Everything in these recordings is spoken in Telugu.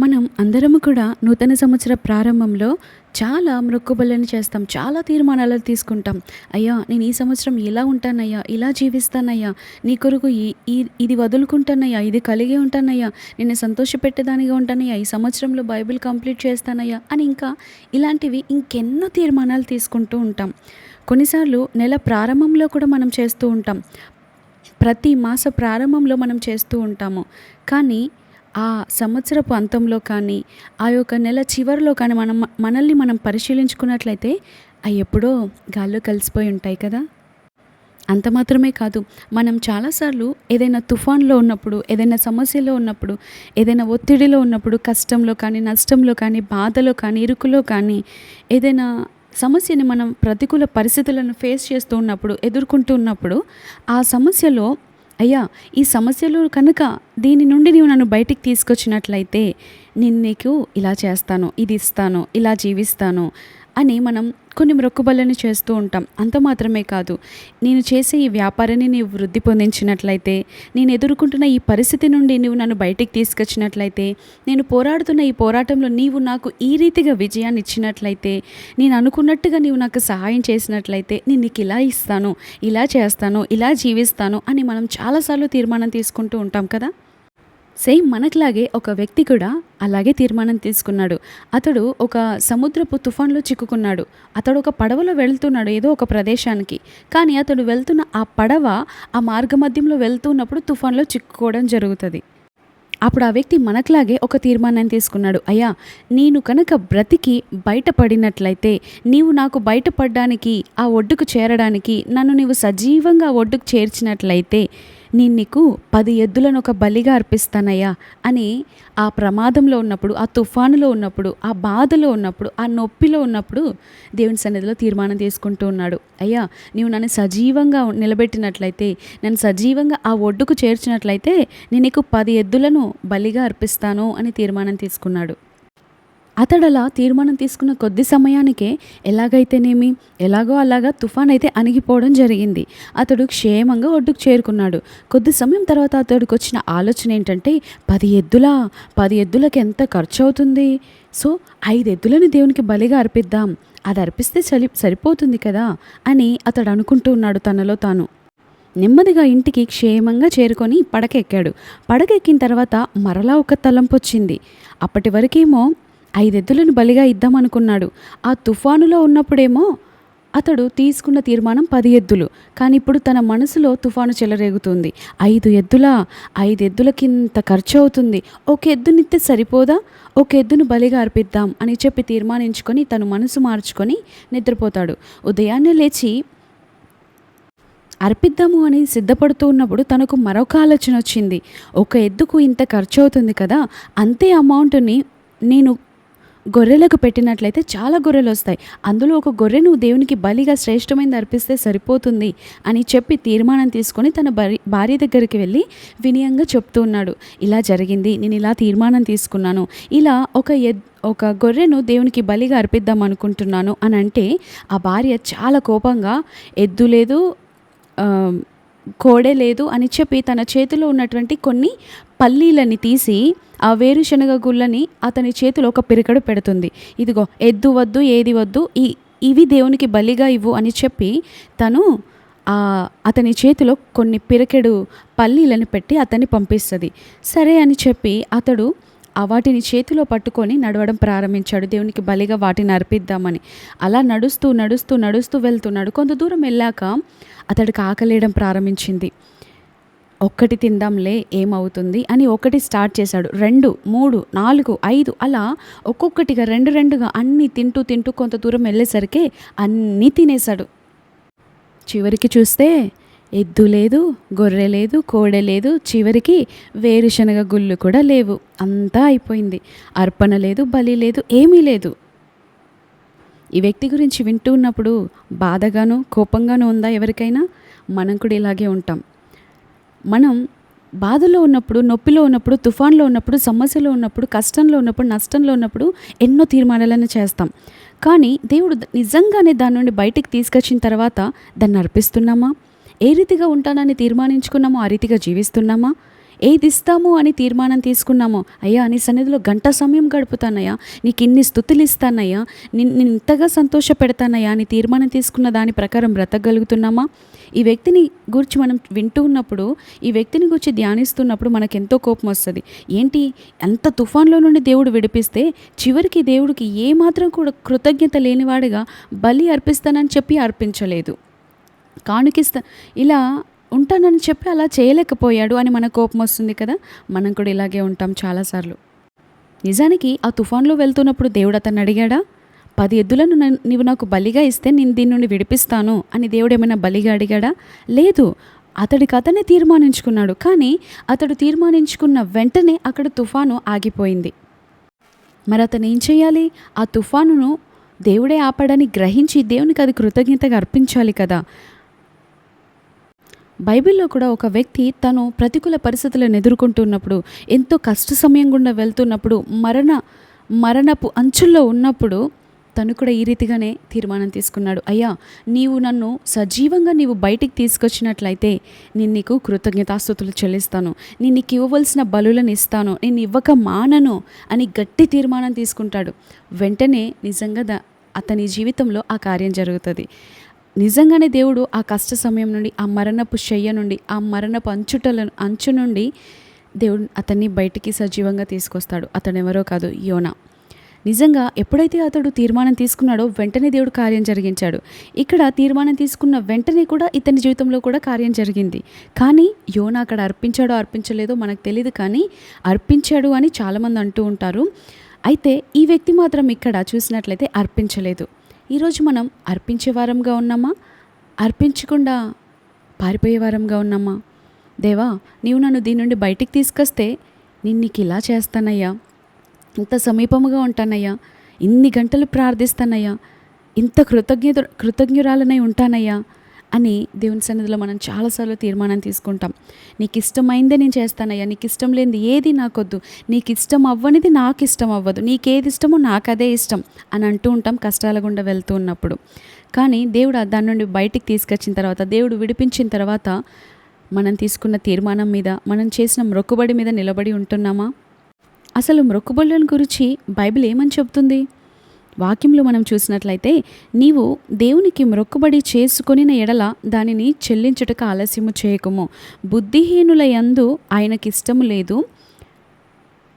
మనం అందరము కూడా నూతన సంవత్సర ప్రారంభంలో చాలా మొక్కుబళ్ళని చేస్తాం చాలా తీర్మానాలు తీసుకుంటాం. అయ్యా నేను ఈ సంవత్సరం ఇలా ఉంటానయ్యా ఇలా జీవిస్తానయ్యా నీ కొరకు ఈ ఈ- ఇది వదులుకుంటానయ్యా ఇది కలిగి ఉంటానయ్యా నిన్ను సంతోషపెట్టేదానిగా ఉంటానయ్యా ఈ సంవత్సరంలో బైబిల్ కంప్లీట్ చేస్తానయ్యా అని ఇంకా ఇలాంటివి ఇంకెన్నో తీర్మానాలు తీసుకుంటూ ఉంటాం. కొన్నిసార్లు నెల ప్రారంభంలో కూడా మనం చేస్తూ ఉంటాం. ప్రతి మాస ప్రారంభంలో మనం చేస్తూ ఉంటాము. కానీ ఆ సంవత్సరపు అంతంలో కానీ ఆ యొక్క నెల చివరిలో కానీ మనం మనల్ని మనం పరిశీలించుకున్నట్లయితే అవి ఎప్పుడో గాల్లో కలిసిపోయి ఉంటాయి కదా? అంత మాత్రమే కాదు మనం చాలాసార్లు ఏదైనా తుఫాన్లో ఉన్నప్పుడు ఏదైనా సమస్యలో ఉన్నప్పుడు ఏదైనా ఒత్తిడిలో ఉన్నప్పుడు కష్టంలో కానీ నష్టంలో కానీ బాధలో కానీ ఇరుకులో కానీ ఏదైనా సమస్యని మనం ప్రతికూల పరిస్థితులను ఫేస్ చేస్తూ ఉన్నప్పుడు ఎదుర్కొంటూ ఉన్నప్పుడు ఆ సమస్యలో అయ్యా ఈ సమస్యలు కనుక దీని నుండి నీవు నన్ను బయటికి తీసుకొచ్చినట్లయితే నేను నీకు ఇలా చేస్తాను ఇది ఇస్తాను ఇలా జీవిస్తాను అని మనం కొన్ని మొక్కుబళ్ళని చేస్తూ ఉంటాం. అంత మాత్రమే కాదు. నేను చేసే ఈ వ్యాపారాన్ని నీవు వృద్ధి పొందించినట్లయితే నేను ఎదుర్కొంటున్న ఈ పరిస్థితి నుండి నువ్వు నన్ను బయటికి తీసుకొచ్చినట్లయితే నేను పోరాడుతున్న ఈ పోరాటంలో నీవు నాకు ఈ రీతిగా విజయాన్ని ఇచ్చినట్లయితే నేను అనుకున్నట్టుగా నీవు నాకు సహాయం చేసినట్లయితే నేను నీకు ఇలా ఇస్తాను ఇలా చేస్తాను ఇలా జీవిస్తాను అని మనం చాలాసార్లు తీర్మానం తీసుకుంటూ ఉంటాం కదా? సేమ్ మనకులాగే ఒక వ్యక్తి కూడా అలాగే తీర్మానం తీసుకున్నాడు. అతడు ఒక సముద్రపు తుఫాన్లో చిక్కుకున్నాడు. అతడు ఒక పడవలో వెళ్తున్నాడు ఏదో ఒక ప్రదేశానికి. కానీ అతడు వెళ్తున్న ఆ పడవ ఆ మార్గమధ్యంలో వెళ్తున్నప్పుడు తుఫాన్లో చిక్కుకోవడం జరుగుతుంది. అప్పుడు ఆ వ్యక్తి మనకులాగే ఒక తీర్మానాన్ని తీసుకున్నాడు. అయ్యా నేను కనుక బ్రతికి బయటపడినట్లయితే నీవు నాకు బయటపడడానికి ఆ ఒడ్డుకు చేరడానికి నన్ను నీవు సజీవంగా ఆ ఒడ్డుకు చేర్చినట్లయితే నేను నీకు పది ఎద్దులను ఒక బలిగా అర్పిస్తానయ్యా అని ఆ ప్రమాదంలో ఉన్నప్పుడు ఆ తుఫానులో ఉన్నప్పుడు ఆ బాధలో ఉన్నప్పుడు ఆ నొప్పిలో ఉన్నప్పుడు దేవుని సన్నిధిలో తీర్మానం తీసుకుంటూ ఉన్నాడు. అయ్యా నీవు నన్ను సజీవంగా నిలబెట్టినట్లయితే నన్ను సజీవంగా ఆ ఒడ్డుకు చేర్చినట్లయితే నేను నీకు పది ఎద్దులను బలిగా అర్పిస్తాను అని తీర్మానం తీసుకున్నాడు. అతడలా తీర్మానం తీసుకున్న కొద్ది సమయానికే ఎలాగైతేనేమి ఎలాగో అలాగా తుఫాన్ అయితే అణిగిపోవడం జరిగింది. అతడు క్షేమంగా ఒడ్డుకు చేరుకున్నాడు. కొద్ది సమయం తర్వాత అతడికి వచ్చిన ఆలోచన ఏంటంటే పది ఎద్దులా? పది ఎద్దులకు ఎంత ఖర్చు అవుతుంది సో ఐదు ఎద్దులను దేవునికి బలిగా అర్పిద్దాం. అది అర్పిస్తే చలి సరిపోతుంది కదా? అని అతడు అనుకుంటూ ఉన్నాడు తనలో తాను. నెమ్మదిగా ఇంటికి క్షేమంగా చేరుకొని పడకెక్కాడు. పడకెక్కిన తర్వాత మరలా ఒక తలంపు వచ్చింది. అప్పటి వరకేమో ఐదెద్దులను బలిగా ఇద్దామనుకున్నాడు. ఆ తుఫానులో ఉన్నప్పుడేమో అతడు తీసుకున్న తీర్మానం పది ఎద్దులు కానీ ఇప్పుడు తన మనసులో తుఫాను చెలరేగుతుంది. ఐదు ఎద్దుల? ఐదు ఎద్దులకింత ఖర్చు అవుతుంది ఒక ఎద్దునిస్తే సరిపోదా? ఒక ఎద్దును బలిగా అర్పిద్దాం అని చెప్పి తీర్మానించుకొని తను మనసు మార్చుకొని నిద్రపోతాడు. ఉదయాన్నే లేచి అర్పిద్దాము అని సిద్ధపడుతూ ఉన్నప్పుడు తనకు మరొక ఆలోచన వచ్చింది ఒక ఎద్దుకు ఇంత ఖర్చు అవుతుంది కదా? అంతే అమౌంట్ని నేను గొర్రెలకు పెట్టినట్లయితే చాలా గొర్రెలు వస్తాయి. అందులో ఒక గొర్రెను దేవునికి బలిగా శ్రేష్టమైనది అర్పిస్తే సరిపోతుంది అని చెప్పి తీర్మానం తీసుకొని తన భార్య భార్య దగ్గరికి వెళ్ళి వినయంగా చెప్తూ ఉన్నాడు. ఇలా జరిగింది నేను ఇలా తీర్మానం తీసుకున్నాను. ఇలా ఒక ఎద్ ఒక గొర్రెను దేవునికి బలిగా అర్పిద్దాం అనుకుంటున్నాను అని అంటే ఆ భార్య చాలా కోపంగా ఎద్దు లేదు కోడే లేదు అని చెప్పి తన చేతిలో ఉన్నటువంటి కొన్ని పల్లీలని తీసి ఆ వేరుశనగ గుళ్ళని అతని చేతిలో ఒక పిరికడు పెడుతుంది. ఇదిగో ఎద్దు వద్దు ఏది వద్దు ఈ ఇవి దేవునికి బలిగా ఇవ్వు అని చెప్పి తను ఆ అతని చేతిలో కొన్ని పిరకెడు పల్లీలను పెట్టి అతన్ని పంపిస్తుంది. సరే అని చెప్పి అతడు వాటిని చేతిలో పట్టుకొని నడవడం ప్రారంభించాడు. దేవునికి బలిగా వాటిని అర్పిద్దామని. అలా నడుస్తూ నడుస్తూ నడుస్తూ వెళ్తున్నాడు. కొంత దూరం వెళ్ళాక అతడికి ఆకలేయడం ప్రారంభించింది. ఒక్కటి తిందాంలే ఏమవుతుంది? అని ఒకటి స్టార్ట్ చేశాడు. రెండు మూడు నాలుగు ఐదు అలా ఒక్కొక్కటిగా రెండు రెండుగా అన్నీ తింటూ తింటూ కొంత దూరం వెళ్ళేసరికి అన్నీ తినేశాడు. చివరికి చూస్తే ఎద్దు లేదు గొర్రె లేదు కోడె లేదు చివరికి వేరుశనగ గుళ్ళు కూడా లేవు. అంతా అయిపోయింది. అర్పణ లేదు బలి లేదు ఏమీ లేదు. ఈ వ్యక్తి గురించి వింటూ ఉన్నప్పుడు బాధగాను కోపంగాను ఉందా ఎవరికైనా? మనం కూడా ఇలాగే ఉంటాం. మనం బాధలో ఉన్నప్పుడు నొప్పిలో ఉన్నప్పుడు తుఫాన్లో ఉన్నప్పుడు సమస్యలో ఉన్నప్పుడు కష్టంలో ఉన్నప్పుడు నష్టంలో ఉన్నప్పుడు ఎన్నో తీర్మానాలను చేస్తాం. కానీ దేవుడు నిజంగానే దాని నుండి బయటికి తీసుకొచ్చిన తర్వాత దాన్ని అర్పిస్తున్నామా? ఏ రీతిగా ఉంటానని తీర్మానించుకున్నామో ఆ రీతిగా జీవిస్తున్నామా? ఏది ఇస్తాము అని తీర్మానం తీసుకున్నామో అయ్యా నీ సన్నిధిలో గంట సమయం గడుపుతానయ్యా నీకు ఇన్ని స్థుతులు ఇస్తానయ్యా నిన్ను ఇంతగా సంతోష పెడతానయ్యా అని తీర్మానం తీసుకున్న దాని ప్రకారం బ్రతకగలుగుతున్నామా? ఈ వ్యక్తిని గురించి మనం వింటూ ఉన్నప్పుడు ఈ వ్యక్తిని గురించి ధ్యానిస్తున్నప్పుడు మనకు ఎంతో కోపం వస్తుంది. ఏంటి? అంత తుఫాన్లో నుండి దేవుడు విడిపిస్తే చివరికి దేవుడికి ఏమాత్రం కూడా కృతజ్ఞత లేనివాడిగా బలి అర్పిస్తానని చెప్పి అర్పించలేదు. కానుకిస్తా ఇలా ఉంటానని చెప్పి అలా చేయలేకపోయాడు అని మన కోపం వస్తుంది కదా? మనం కూడా ఇలాగే ఉంటాం చాలాసార్లు. నిజానికి ఆ తుఫాన్లో వెళ్తున్నప్పుడు దేవుడు అతన్ని అడిగాడా? పది ఎద్దులను నీవు నాకు బలిగా ఇస్తే నేను దీని నుండి విడిపిస్తాను అని దేవుడు ఏమైనా బలిగా అడిగాడా? లేదు. అతడికి అతనే తీర్మానించుకున్నాడు. కానీ అతడు తీర్మానించుకున్న వెంటనే అక్కడ తుఫాను ఆగిపోయింది. మరి అతను ఏం చేయాలి? ఆ తుఫానును దేవుడే ఆపడని గ్రహించి దేవునికి అది కృతజ్ఞతగా అర్పించాలి కదా? బైబిల్లో కూడా ఒక వ్యక్తి తను ప్రతికూల పరిస్థితులను ఎదుర్కొంటున్నప్పుడు ఎంతో కష్ట సమయం గుండా వెళ్తున్నప్పుడు మరణ మరణపు అంచుల్లో ఉన్నప్పుడు తను కూడా ఈ రీతిగానే తీర్మానం తీసుకున్నాడు. అయ్యా నీవు నన్ను సజీవంగా నీవు బయటికి తీసుకొచ్చినట్లయితే నేను నీకు కృతజ్ఞతాస్థుతులు చెల్లిస్తాను. నేను నీకు ఇవ్వవలసిన బలులను ఇస్తాను. నేను ఇవ్వక మానను అని గట్టి తీర్మానం తీసుకుంటాడు. వెంటనే నిజంగా ద అతని జీవితంలో ఆ కార్యం జరుగుతుంది. నిజంగానే దేవుడు ఆ కష్ట సమయం నుండి ఆ మరణపు శయ్య నుండి ఆ మరణపు అంచుటల అంచు నుండి దేవుడు అతన్ని బయటికి సజీవంగా తీసుకొస్తాడు. అతను ఎవరో కాదు యోనా. నిజంగా ఎప్పుడైతే అతడు తీర్మానం తీసుకున్నాడో వెంటనే దేవుడు కార్యం జరిగించాడు. ఇక్కడ తీర్మానం తీసుకున్న వెంటనే కూడా ఇతని జీవితంలో కూడా కార్యం జరిగింది. కానీ యోన అక్కడ అర్పించాడో అర్పించలేదో మనకు తెలియదు కానీ అర్పించాడు అని చాలామంది అంటూ ఉంటారు. అయితే ఈ వ్యక్తి మాత్రం ఇక్కడ చూసినట్లయితే అర్పించలేదు. ఈరోజు మనం అర్పించే వారంగా ఉన్నామా? అర్పించకుండా పారిపోయే వారంగా ఉన్నామా? దేవా నీవు నన్ను దీని నుండి బయటికి తీసుకొస్తే నేను నీకు ఇలా చేస్తానయ్యా. ఇంత సమీపముగా ఉంటానయ్యా. ఇన్ని గంటలు ప్రార్థిస్తానయ్యా. ఇంత కృతజ్ఞత కృతజ్ఞురాలనై ఉంటానయ్యా. అని దేవుని సన్నిధిలో మనం చాలాసార్లు తీర్మానం తీసుకుంటాం. నీకు ఇష్టమైందే నేను చేస్తానయ్యా నీకు ఇష్టం లేనిది ఏది నాకొద్దు నీకు ఇష్టం అవ్వనిది నాకు ఇష్టం అవ్వదు నీకేది ఇష్టమో నాకు అదే ఇష్టం అని అంటూ ఉంటాం కష్టాల గుండా వెళ్తూ ఉన్నప్పుడు. కానీ దేవుడు ఆ దాని నుండి బయటికి తీసుకొచ్చిన తర్వాత దేవుడు విడిపించిన తర్వాత మనం తీసుకున్న తీర్మానం మీద మనం చేసిన మొక్కుబడి మీద నిలబడి ఉంటున్నామా? అసలు మొక్కుబడులను గురించి బైబిల్ ఏమని చెబుతుంది? వాక్యంలో మనం చూసినట్లయితే నీవు దేవునికి మొక్కుబడి చేసుకొనిన ఎడల దానిని చెల్లించుటకు ఆలస్యము చేయకము. బుద్ధిహీనుల యందు ఆయనకిష్టము లేదు.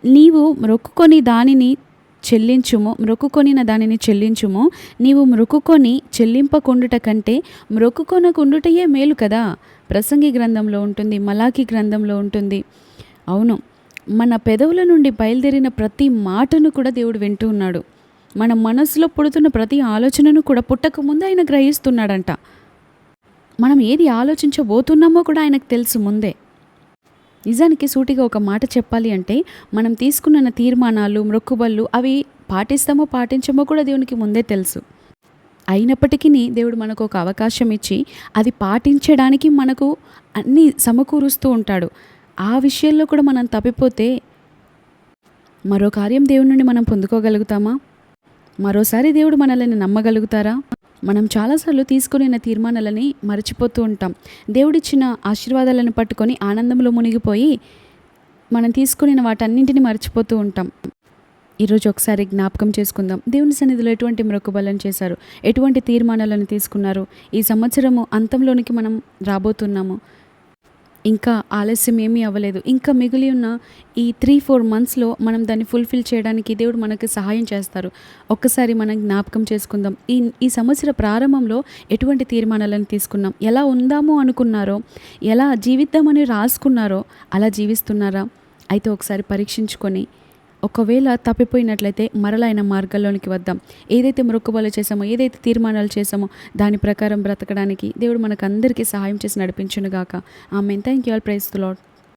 నీవు మ్రొక్కుకొని దానిని చెల్లించుము మ్రొక్కుకొనిన దానిని చెల్లించుము. నీవు మ్రొక్కుకొని చెల్లింపకుండుట కంటే మ్రొక్కుకొనకుండుటయే మేలు కదా? ప్రసంగి గ్రంథంలో ఉంటుంది మలాకి గ్రంథంలో ఉంటుంది. అవును మన పెదవుల నుండి బయలుదేరిన ప్రతి మాటను కూడా దేవుడు వింటూ ఉన్నాడు. మన మనసులో పుడుతున్న ప్రతి ఆలోచనను కూడా పుట్టకముందు ఆయన గ్రహిస్తున్నాడంట. మనం ఏది ఆలోచించబోతున్నామో కూడా ఆయనకు తెలుసు ముందే. నిజానికి సూటిగా ఒక మాట చెప్పాలి అంటే మనం తీసుకున్న తీర్మానాలు మొక్కుబళ్ళు అవి పాటిస్తామో పాటించమో కూడా దేవునికి ముందే తెలుసు. అయినప్పటికీ దేవుడు మనకు ఒక అవకాశం ఇచ్చి అది పాటించడానికి మనకు అన్నీ సమకూరుస్తూ ఉంటాడు. ఆ విషయంలో కూడా మనం తప్పిపోతే మరో కార్యం దేవుడి నుండి మనం పొందుకోగలుగుతామా? మరోసారి దేవుడు మనల్ని నమ్మగలుగుతారా? మనం చాలాసార్లు తీసుకునే తీర్మానాలని మర్చిపోతూ ఉంటాం. దేవుడిచ్చిన ఆశీర్వాదాలను పట్టుకొని ఆనందంలో మునిగిపోయి మనం తీసుకునే వాటన్నింటిని మర్చిపోతూ ఉంటాం. ఈరోజు ఒకసారి జ్ఞాపకం చేసుకుందాం. దేవుని సన్నిధిలో ఎటువంటి మొక్కుబలను చేశారు? ఎటువంటి తీర్మానాలను తీసుకున్నారు? ఈ సంవత్సరము అంతంలోనికి మనం రాబోతున్నాము. ఇంకా ఆలస్యం ఏమీ అవ్వలేదు. ఇంకా మిగిలి ఉన్న ఈ త్రీ ఫోర్ మంత్స్లో మనం దాన్ని ఫుల్ఫిల్ చేయడానికి దేవుడు మనకి సహాయం చేస్తారు. ఒక్కసారి మనం జ్ఞాపకం చేసుకుందాం. ఈ ఈ సంవత్సర ప్రారంభంలో ఎటువంటి తీర్మానాలను తీసుకున్నాం? ఎలా ఉందాము అనుకున్నారో? ఎలా జీవిద్దామని రాసుకున్నారో? అలా జీవిస్తున్నారా? అయితే ఒకసారి పరీక్షించుకొని ఒకవేళ తప్పిపోయినట్లయితే మరలైన ఆయన మార్గాల్లోనికి వద్దాం. ఏదైతే మొక్కుబలు చేసామో ఏదైతే తీర్మానాలు చేసామో దాని ప్రకారం బ్రతకడానికి దేవుడు మనకు అందరికీ సహాయం చేసి నడిపించునుగాక. ఆమె thank you all praise lord